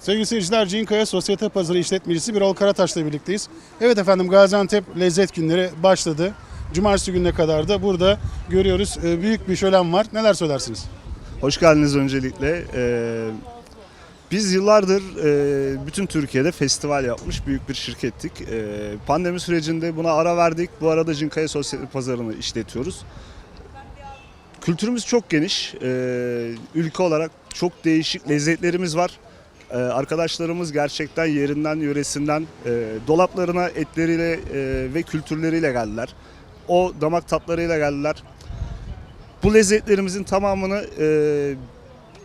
Sevgili seyirciler, Cinkaya Sosyete Pazarı işletmecisi Birol Karataş'la birlikteyiz. Evet efendim Gaziantep Lezzet Günleri başladı. Cumartesi gününe kadar da burada görüyoruz e, büyük bir şölen var. Neler söylersiniz? Hoş geldiniz öncelikle. Ee, biz yıllardır e, bütün Türkiye'de festival yapmış büyük bir şirkettik. Ee, pandemi sürecinde buna ara verdik. Bu arada Cinkaya Sosyete Pazarı'nı işletiyoruz. Kültürümüz çok geniş. Ee, ülke olarak çok değişik lezzetlerimiz var. Ee, arkadaşlarımız gerçekten yerinden, yöresinden e, dolaplarına etleriyle e, ve kültürleriyle geldiler. O damak tatlarıyla geldiler. Bu lezzetlerimizin tamamını e,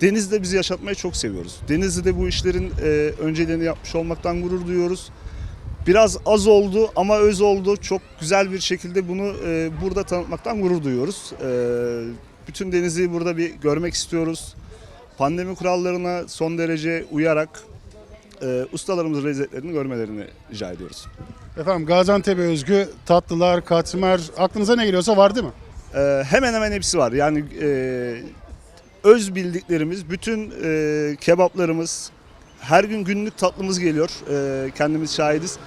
Denizli'de biz yaşatmayı çok seviyoruz. Denizli'de bu işlerin e, önceliğini yapmış olmaktan gurur duyuyoruz. Biraz az oldu ama öz oldu. Çok güzel bir şekilde bunu e, burada tanıtmaktan gurur duyuyoruz. E, bütün Denizli'yi burada bir görmek istiyoruz. Pandemi kurallarına son derece uyarak e, ustalarımızın lezzetlerini görmelerini rica ediyoruz. Efendim Gaziantep'e özgü tatlılar, katmer, aklınıza ne geliyorsa var değil mi? Ee, hemen hemen hepsi var. Yani e, öz bildiklerimiz, bütün e, kebaplarımız, her gün günlük tatlımız geliyor. E, kendimiz şahidiz.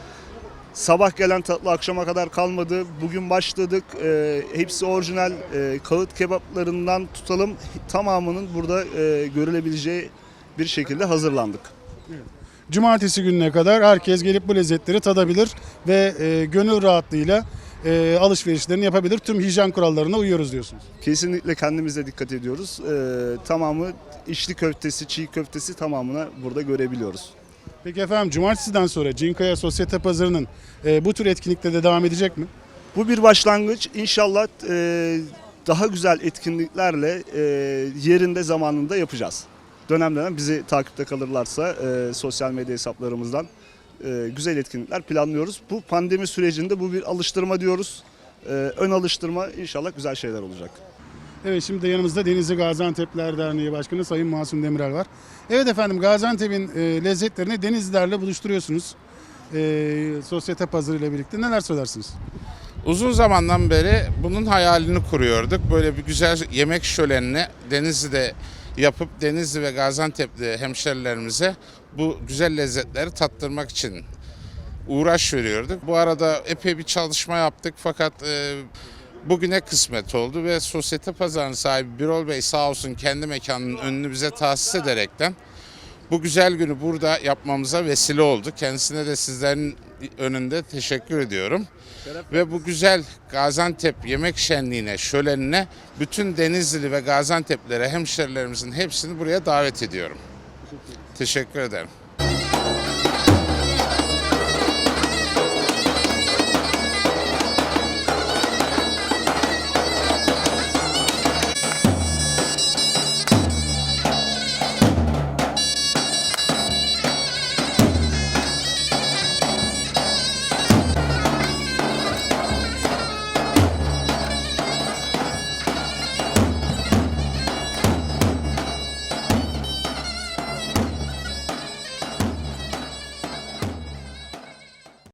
Sabah gelen tatlı akşama kadar kalmadı. Bugün başladık. E, hepsi orijinal e, kağıt kebaplarından tutalım tamamının burada e, görülebileceği bir şekilde hazırlandık. Cumartesi gününe kadar herkes gelip bu lezzetleri tadabilir ve e, gönül rahatlığıyla e, alışverişlerini yapabilir. Tüm hijyen kurallarına uyuyoruz diyorsunuz. Kesinlikle kendimize dikkat ediyoruz. E, tamamı içli köftesi, çiğ köftesi tamamına burada görebiliyoruz. Peki efendim cumartesiden sonra Cinkaya Sosyete Pazarı'nın e, bu tür etkinlikte de devam edecek mi? Bu bir başlangıç. İnşallah e, daha güzel etkinliklerle e, yerinde zamanında yapacağız. Dönem dönem bizi takipte kalırlarsa e, sosyal medya hesaplarımızdan e, güzel etkinlikler planlıyoruz. Bu pandemi sürecinde bu bir alıştırma diyoruz. E, ön alıştırma inşallah güzel şeyler olacak. Evet şimdi de yanımızda Denizli Gaziantep'ler Derneği Başkanı Sayın Masum Demirel var. Evet efendim Gaziantep'in e, lezzetlerini Denizlilerle buluşturuyorsunuz. E, sosyete pazarı ile birlikte neler söylersiniz? Uzun zamandan beri bunun hayalini kuruyorduk. Böyle bir güzel yemek şölenini Denizli'de yapıp Denizli ve Gaziantep'li hemşerilerimize bu güzel lezzetleri tattırmak için uğraş veriyorduk. Bu arada epey bir çalışma yaptık fakat e, bugüne kısmet oldu ve sosyete pazarının sahibi Birol Bey sağ olsun kendi mekanının önünü bize tahsis ederekten bu güzel günü burada yapmamıza vesile oldu. Kendisine de sizlerin önünde teşekkür ediyorum. Ve bu güzel Gaziantep yemek şenliğine, şölenine bütün Denizlili ve Gaziantep'lere, hemşerilerimizin hepsini buraya davet ediyorum. Teşekkür ederim.